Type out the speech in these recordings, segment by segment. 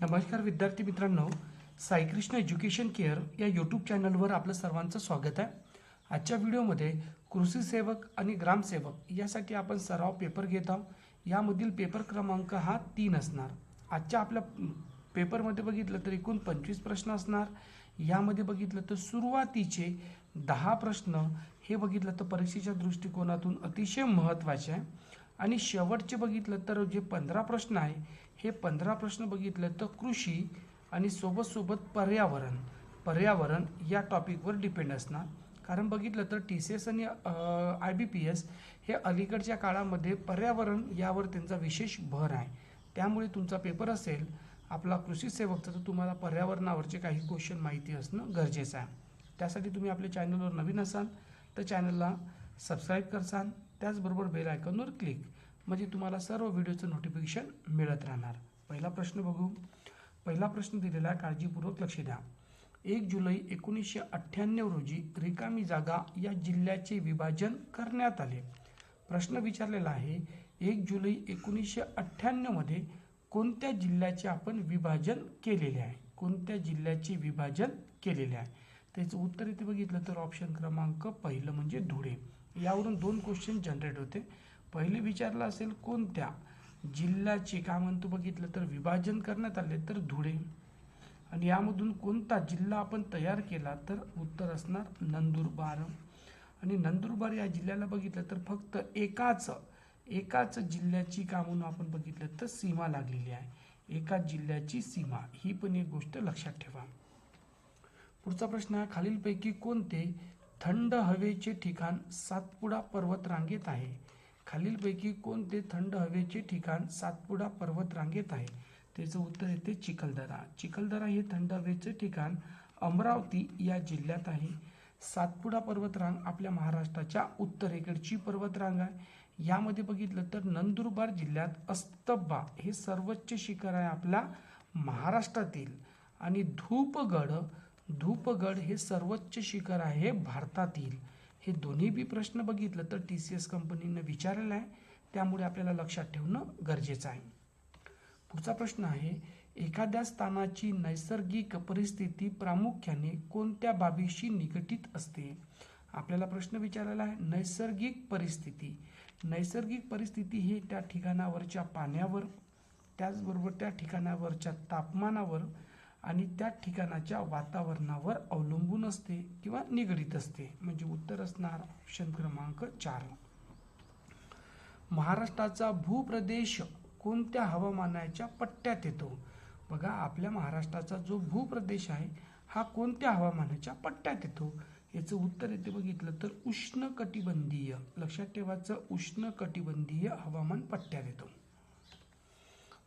नमस्कार विद्यार्थी मित्रांनो साईकृष्ण एज्युकेशन केअर या यूट्यूब चॅनलवर आपलं सर्वांचं स्वागत आहे. आजच्या व्हिडिओमध्ये कृषी सेवक आणि ग्रामसेवक यासाठी आपण सराव पेपर घेत आहोत. यामधील पेपर क्रमांक हा तीन असणार. आजच्या आपल्या पेपरमध्ये बघितलं तर एकूण पंचवीस प्रश्न असणार. यामध्ये बघितलं तर सुरुवातीचे दहा प्रश्न हे बघितलं तर परीक्षेच्या दृष्टिकोनातून अतिशय महत्त्वाचे आहे. आणि शेवटचे बघितलं तर जे पंधरा प्रश्न आहे हे पंधरा प्रश्न बघितलं तर कृषी आणि सोबत सोबत पर्यावरण पर्यावरण या टॉपिकवर डिपेंड असणार. कारण बघितलं तर टी सी एस आणि आय बी पी एस हे अलीकडच्या काळामध्ये पर्यावरण यावर त्यांचा विशेष भर आहे. त्यामुळे तुमचा पेपर असेल आपला कृषी सेवकचा तर तुम्हाला पर्यावरणावरचे काही क्वेश्चन माहिती असणं गरजेचं आहे. त्यासाठी तुम्ही आपल्या चॅनलवर नवीन असाल तर चॅनलला सबस्क्राईब करसान. त्याचबरोबर बेल आयकॉनवर क्लिक म्हणजे तुम्हाला सर्व व्हिडिओचं नोटिफिकेशन मिळत राहणार. पहिला प्रश्न बघू. पहिला प्रश्न दिलेला आहे काळजीपूर्वक लक्ष द्या. एक जुलै एकोणीसशे अठ्ठ्याण्णव रोजी रिकामी जागा या जिल्ह्याचे विभाजन करण्यात आले. प्रश्न विचारलेला आहे एक जुलै एकोणीसशे अठ्ठ्याण्णवमध्ये कोणत्या जिल्ह्याचे आपण विभाजन केलेले आहे? कोणत्या जिल्ह्याचे विभाजन केलेले आहे? त्याचं उत्तर इथे बघितलं तर ऑप्शन क्रमांक पहिलं म्हणजे धुळे. यावरून दोन क्वेश्चन जनरेट होते. पहिले विचारलं असेल कोणत्या? जिल्ह्याचे काय म्हणतो बघितलं तर विभाजन करण्यात आले तर धुळे. आणि यामधून कोणता जिल्हा आपण तयार केला तर उत्तर असणार नंदुरबार. आणि नंदुरबार या जिल्ह्याला बघितलं तर फक्त एकाच एकाच जिल्ह्याची का म्हणून आपण बघितलं तर सीमा लागलेली आहे. एकाच जिल्ह्याची सीमा ही पण एक गोष्ट लक्षात ठेवा. पुढचा प्रश्न आहे खालीलपैकी कोणते थंड हवेचे ठिकाण सातपुडा पर्वत रांगेत आहे? खालीलपैकी कोणते थंड हवेचे ठिकाण सातपुडा पर्वत रांगेत आहे? त्याचं उत्तर येते चिखलदरा. चिखलदरा हे थंड हवेचे ठिकाण. अमरावती या जिल्ह्यात आहे. सातपुडा पर्वतरांग आपल्या महाराष्ट्राच्या उत्तरेकडची पर्वतरांग आहे. यामध्ये बघितलं तर नंदुरबार जिल्ह्यात अस्तब्बा हे सर्वोच्च शिखर आहे आपल्या महाराष्ट्रातील. आणि धूपगड धूपगड हे सर्वोच्च शिखर आहे भारतातील. हे दोन्ही बी प्रश्न बघितलं तर टी सी एस कंपनीनं विचारलेला आहे. त्यामुळे आपल्याला लक्षात ठेवणं गरजेचं आहे. पुढचा प्रश्न आहे एखाद्या स्थानाची नैसर्गिक परिस्थिती प्रामुख्याने कोणत्या बाबीशी निगडीत असते? आपल्याला प्रश्न विचारलेला आहे नैसर्गिक परिस्थिती. नैसर्गिक परिस्थिती ही त्या ठिकाणावरच्या पाण्यावर त्याचबरोबर त्या ठिकाणावरच्या तापमानावर आणि त्या ठिकाणाच्या वातावरणावर अवलंबून असते किंवा निगडीत असते. म्हणजे उत्तर असणार ऑप्शन क्रमांक चार. महाराष्ट्राचा भूप्रदेश कोणत्या हवामानाच्या पट्ट्यात येतो? बघा आपल्या महाराष्ट्राचा जो भूप्रदेश आहे हा कोणत्या हवामानाच्या पट्ट्यात येतो? याचं उत्तर येते बघितलं तर उष्ण कटिबंधीय लक्षात ठेवायचं उष्ण कटिबंधीय हवामान पट्ट्यात येतो.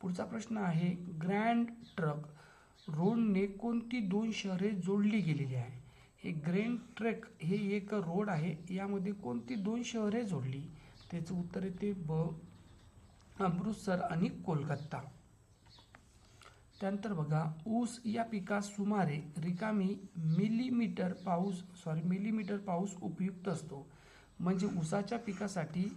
पुढचा प्रश्न आहे ग्रँड ट्रक रोडने कोणती दोन शहरे जोडली गेलेली आहे? हे ग्रेन ट्रेक हे एक रोड आहे. यामध्ये कोणती दोन शहरे जोडली? त्याचं उत्तर येते ब. अमृतसर आणि कोलकाता. त्यानंतर बघा ऊस या पिकास सुमारे रिकामी मिलीमीटर पाऊस सॉरी मिलीमीटर पाऊस उपयुक्त असतो. म्हणजे ऊसाच्या पिकासाठी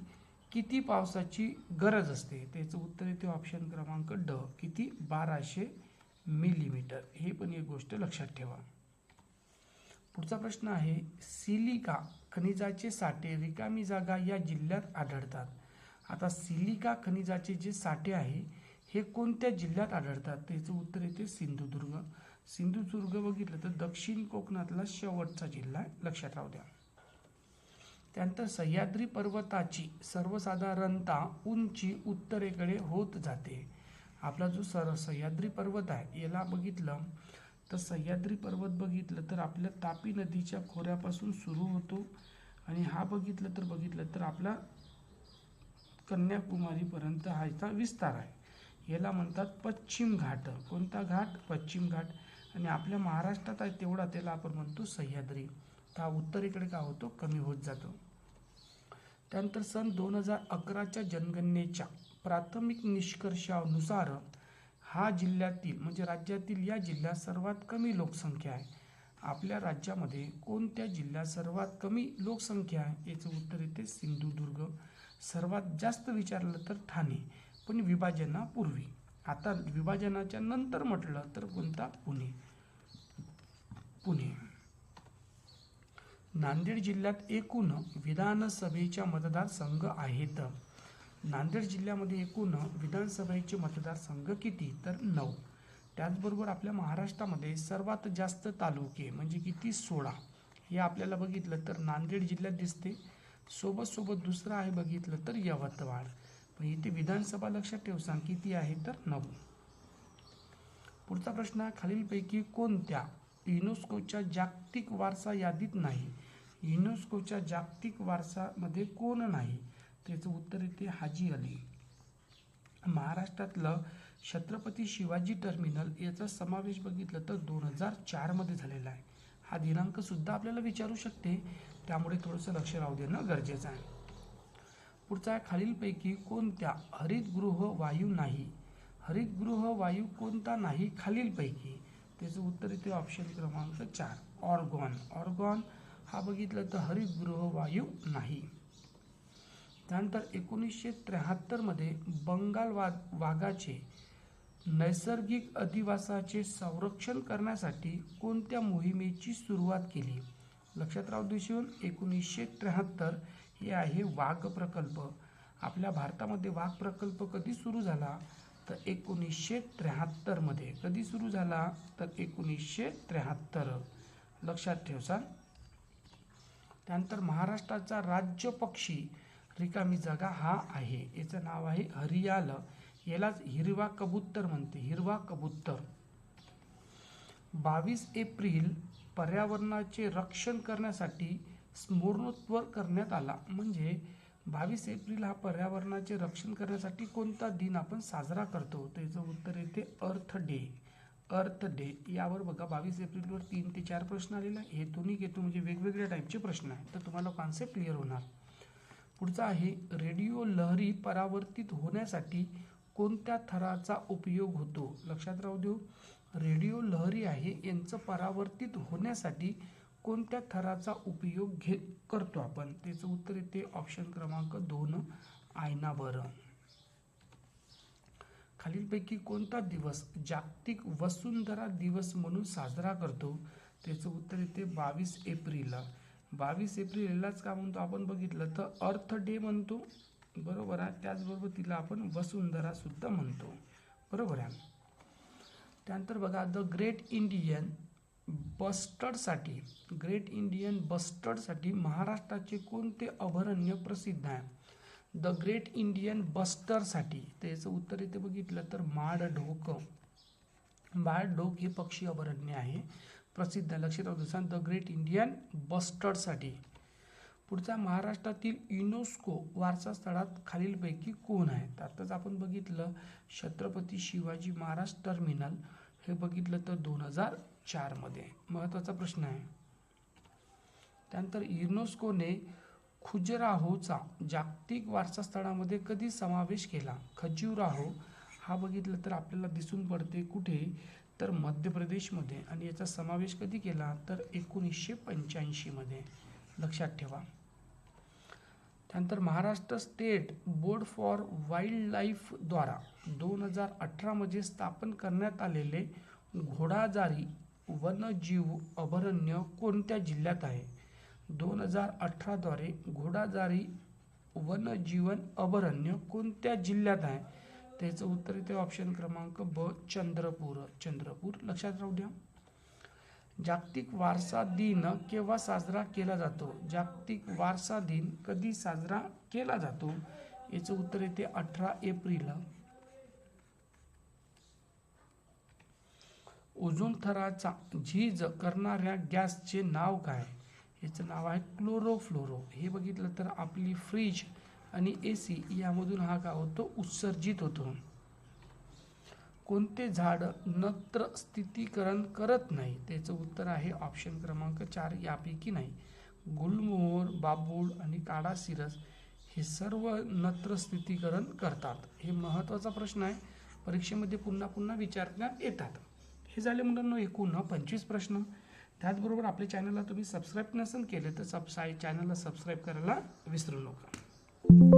किती पावसाची गरज असते? त्याचं उत्तर येते ऑप्शन क्रमांक ड. किती? बाराशे मिलीमीटर. हे पण एक गोष्ट लक्षात ठेवा. पुढचा प्रश्न आहे सिलिका खनिजाचे साठे रिकामी जागा या जिल्ह्यात आढळतात. आता सिलिका खनिजाचे जे साठे आहे हे कोणत्या जिल्ह्यात आढळतात? त्याचं उत्तर येते सिंधुदुर्ग. सिंधुदुर्ग बघितलं तर दक्षिण कोकणातला शेवटचा जिल्हा लक्षात राहू द्या. त्यानंतर सह्याद्री पर्वताची सर्वसाधारणता उंची उत्तरेकडे होत जाते. आपला जो सर सह्याद्री पर्वत आहे याला बघितलं तर सह्याद्री पर्वत बघितलं तर आपल्या तापी नदीच्या खोऱ्यापासून सुरू होतो. आणि हा बघितलं तर बघितलं तर आपला कन्याकुमारीपर्यंत हा याचा विस्तार आहे. याला म्हणतात पश्चिम घाट. कोणता घाट? पश्चिम घाट. आणि आपल्या महाराष्ट्रात आहे तेवढा त्याला आपण म्हणतो सह्याद्री. तर हा उत्तरेकडे का होतो? कमी होत जातो. त्यानंतर सन दोन हजार अकराच्या जनगणनेच्या प्राथमिक निष्कर्षानुसार हा जिल्ह्यातील म्हणजे राज्यातील या जिल्ह्यात सर्वात कमी लोकसंख्या आहे. आपल्या राज्यामध्ये कोणत्या जिल्ह्यात सर्वात कमी लोकसंख्या आहे याचं उत्तर येते सिंधुदुर्ग. सर्वात जास्त विचारलं तर ठाणे पण विभाजनापूर्वी आता विभाजनाच्या नंतर म्हटलं तर कोणता? पुणे. पुणे. नांदेड जिल्ह्यात एकूण विधानसभेच्या मतदारसंघ आहेत. नांदेड जिल्ह्यामध्ये एकूण विधानसभेचे मतदारसंघ किती? तर नऊ. त्याचबरोबर आपल्या महाराष्ट्रामध्ये सर्वात जास्त तालुके म्हणजे किती? सोळा. हे आपल्याला बघितलं तर नांदेड जिल्ह्यात दिसते. सोबत सोबत दुसरं आहे बघितलं तर यवतमाळ. पण इथे विधानसभा लक्षात ठेव सांग किती आहे तर नऊ. पुढचा प्रश्न आहे खालीलपैकी कोणत्या युनेस्कोच्या जागतिक वारसा यादीत नाही? युनेस्कोच्या जागतिक वारसामध्ये कोण नाही? त्याचं उत्तर येते हाजी अली. महाराष्ट्रातलं छत्रपती शिवाजी टर्मिनल याचा समावेश बघितलं तर दोन हजार चारमध्ये झालेला आहे. हा दिनांकसुद्धा आपल्याला विचारू शकते. त्यामुळे थोडंसं लक्ष राहू देणं गरजेचं आहे. पुढचा आहे खालीलपैकी कोणत्या? हरितगृह वायू नाही. हरितगृह वायू कोणता नाही? खालीलपैकी. त्याचं उत्तर येते ऑप्शन क्रमांक चार ऑर्गॉन. ऑर्गॉन हा बघितलं तर हरितगृह वायू नाही. त्यानंतर एकोणीसशे त्र्याहत्तरमध्ये बंगाल वा वाघाचे नैसर्गिक अधिवासाचे संरक्षण करण्यासाठी कोणत्या मोहिमेची सुरुवात केली? लक्षात राहू दिसून एकोणीसशे त्र्याहत्तर हे आहे वाघ प्रकल्प. आपल्या भारतामध्ये वाघ प्रकल्प कधी सुरू झाला? तर एकोणीसशे त्र्याहत्तरमध्ये कधी सुरू झाला? तर एकोणीसशे त्र्याहत्तर. लक्षात ठेवसान त्यानंतर महाराष्ट्राचा राज्य पक्षी रिकामी जागा हा आहे. याचं नाव आहे हरियाल. यालाच हिरवा कबूतर म्हणते. हिरवा कबूतर. बावीस एप्रिल पर्यावरणाचे रक्षण करण्यासाठी स्मरणोत्वर करण्यात आला. म्हणजे बावीस एप्रिल हा पर्यावरणाचे रक्षण करण्यासाठी कोणता दिन आपण साजरा करतो? त्याचं उत्तर येते अर्थ डे. अर्थ डे. यावर बघा बावीस एप्रिलवर तीन ते चार प्रश्न आलेला हे दोन्ही घेतो म्हणजे वेगवेगळ्या टाईपचे प्रश्न आहेत. तर तुम्हाला कॉन्सेप्ट क्लिअर होणार. पुढचा आहे रेडिओ लहरी परावर्तित होण्यासाठी कोणत्या थराचा उपयोग होतो? लक्षात राहू देऊ रेडिओ लहरी आहे यांचं परावर्तित होण्यासाठी कोणत्या थराचा उपयोग घे करतो आपण? त्याचं उत्तर येते ऑप्शन क्रमांक दोन आयनावर. खालीलपैकी कोणता दिवस जागतिक वसुंधरा दिवस म्हणून साजरा करतो? त्याचं उत्तर येते बावीस एप्रिल. बावीस एप्रिललाच का म्हणतो? आपण बघितलं तर अर्थ डे म्हणतो. बरोबर आहे? त्याचबरोबर तिला आपण वसुंधरा सुद्धा म्हणतो. बरोबर आहे? त्यानंतर बघा द ग्रेट इंडियन बस्टर्डसाठी ग्रेट इंडियन बस्टर्डसाठी महाराष्ट्राचे कोणते अभयारण्य प्रसिद्ध आहे? द ग्रेट इंडियन बस्टरसाठी त्याचं उत्तर इथे बघितलं तर माडढोक. माडढोक हे पक्षी अभयारण्य आहे. प्रसिद्ध लक्षात राहू द ग्रेट इंडियन बस्टर्डसाठी. पुढचा महाराष्ट्रातील युनेस्को वारसा स्थळात खालीलपैकी कोण आहे? आत्ताच आपण बघितलं छत्रपती शिवाजी महाराज टर्मिनल. हे बघितलं तर दोन हजार चारमध्ये महत्त्वाचा प्रश्न आहे. त्यानंतर युनेस्कोने खुजराहोचा जागतिक वारसा स्थळामध्ये कधी समावेश केला? खजुराहो. हा बघितलं तर आपल्याला दिसून पडते कुठे? तर मध्य प्रदेशमध्ये आणि याचा समावेश कधी केला? तर एकोणीसशे पंच्याऐंशीमध्ये लक्षात ठेवा. त्यानंतर Maharashtra state board for wild लाईफद्वारा दोन हजार अठरामध्ये स्थापन करण्यात आलेले घोडाजारी वनजीव अभयारण्य कोणत्या जिल्ह्यात आहे? दोन हजार अठराद्वारे घोडाजारी वनजीवन अभयारण्य कोणत्या जिल्ह्यात आहे? त्याचं उत्तर येते ऑप्शन क्रमांक ब चंद्रपूर. चंद्रपूर लक्षात राहू द्या. जागतिक वारसा दिन केव्हा साजरा केला जातो? जागतिक वारसा दिन कधी साजरा केला जातो? याचं उत्तर येते अठरा एप्रिल. ओझोन थराचा झीज करणाऱ्या गॅसचे नाव काय? याचं नाव आहे क्लोरोफ्लोरो. हे बघितलं तर आपली फ्रीज आणि ए सी यामधून हा काय होतो? उत्सर्जित होतो. कोणते झाड नत्र स्थितीकरण करत नाही? त्याचं उत्तर आहे ऑप्शन क्रमांक चार. यापैकी नाही. गुलमोहर बाबूळ आणि काडा सिरस हे सर्व नत्र स्थितीकरण करतात. हे महत्त्वाचा प्रश्न आहे. परीक्षेमध्ये पुन्हा पुन्हा विचारण्यात येतात. हे झाले मुलांना एकूण पंचवीस प्रश्न. त्याचबरोबर आपल्या चॅनलला तुम्ही सबस्क्राईब नसेल केले तर सबसाय चॅनलला सबस्क्राईब करायला विसरू नका. thank you